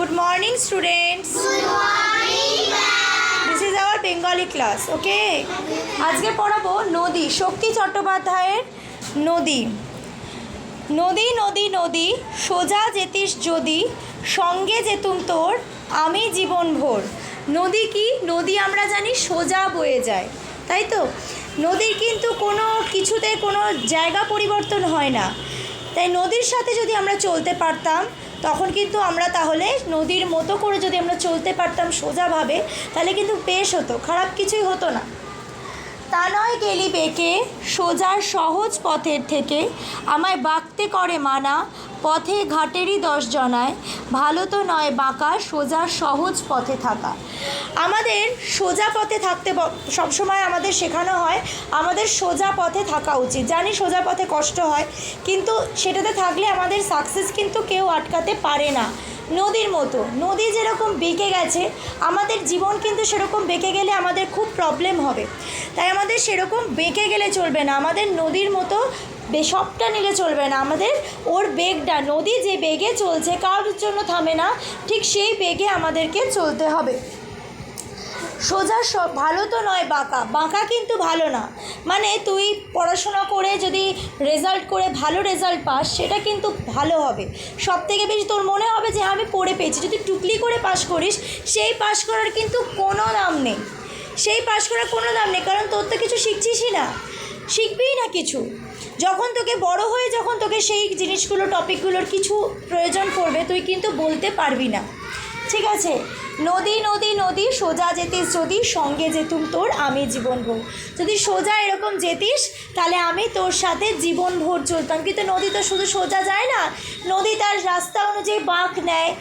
Good morning, students. This is our Bengali class, okay? আজকে পড়াবো নদী শক্তি চট্টোপাধ্যায়ের নদী। নদী নদী নদী সোজা যেতিস যদি সঙ্গে যেতুম তোর আমি জীবন ভোর। নদী কি? নদী আমরা জানি সোজা বয়ে যায় তাই তো? নদীর কিন্তু কোনো কিছুতে কোনো জায়গা পরিবর্তন হয় না। তাই নদীর সাথে যদি আমরা চলতে পারতাম তখন কিন্তু আমরা তাহলে নদীর মতো করে যদি আমরা চলতে পারতাম সোজাভাবে, তাহলে কিন্তু বেশ হতো, খারাপ কিছুই হতো না। তা নয় গেলি বেঁকে, সোজার সহজ পথের থেকে আমায় বাঁকতে করে মানা, পথে ঘাটেরই দশ জনায় ভালো তো নয় বাঁকা, সোজা সহজ পথে থাকা। আমাদের সোজা পথে থাকতে সবসময় আমাদের শেখানো হয়, আমাদের সোজা পথে থাকা উচিত। জানি সোজা পথে কষ্ট হয়, কিন্তু সেটাতে থাকলে আমাদের সাকসেস কিন্তু কেউ আটকাতে পারে না। নদীর মতো। নদী যেরকম বেঁকে গেছে, আমাদের জীবন কিন্তু সেরকম বেঁকে গেলে আমাদের খুব প্রবলেম হবে। তাই আমাদের সেরকম বেঁকে গেলে চলবে না। আমাদের নদীর মতো সবটা নিলে চলবে না। আমাদের ওর বেগটা, নদী যে বেগে চলছে, কারোর জন্য থামে না। ঠিক সেই বেগে আমাদেরকে চলতে হবে। সোজা সব, ভালো তো নয় বাঁকা। বাঁকা কিন্তু ভালো না। মানে তুই পড়াশোনা করে যদি রেজাল্ট করে ভালো রেজাল্ট পাস, সেটা কিন্তু ভালো হবে। সব থেকে বেশি তোর মনে হবে যে আমি পড়ে পেয়েছি। যদি টুকলি করে পাস করিস, সেই পাস করার কিন্তু কোনো দাম নেই। সেই পাস করার কোনো দাম নেই, কারণ তোর তো কিছু শিখছিসই না। শিখবিই না কিছু। যখন তোকে বড় হয়ে যখন তোকে সেই জিনিসগুলো, টপিকগুলোর কিছু প্রয়োজন পড়বে, তুই কিন্তু বলতে পারবি না। ঠিক আছে? নদী নদী নদী, সোজা যেতিস যদি, সঙ্গে যেতুম তোর, আমি জীবন ভোর। যদি সোজা এরকম যেতিস, তাহলে আমি তোর সাথে জীবন ভোর চলতাম। কিন্তু নদী তো শুধু সোজা যায় না, নদী তার রাস্তা অনুযায়ী বাঁক নেয়।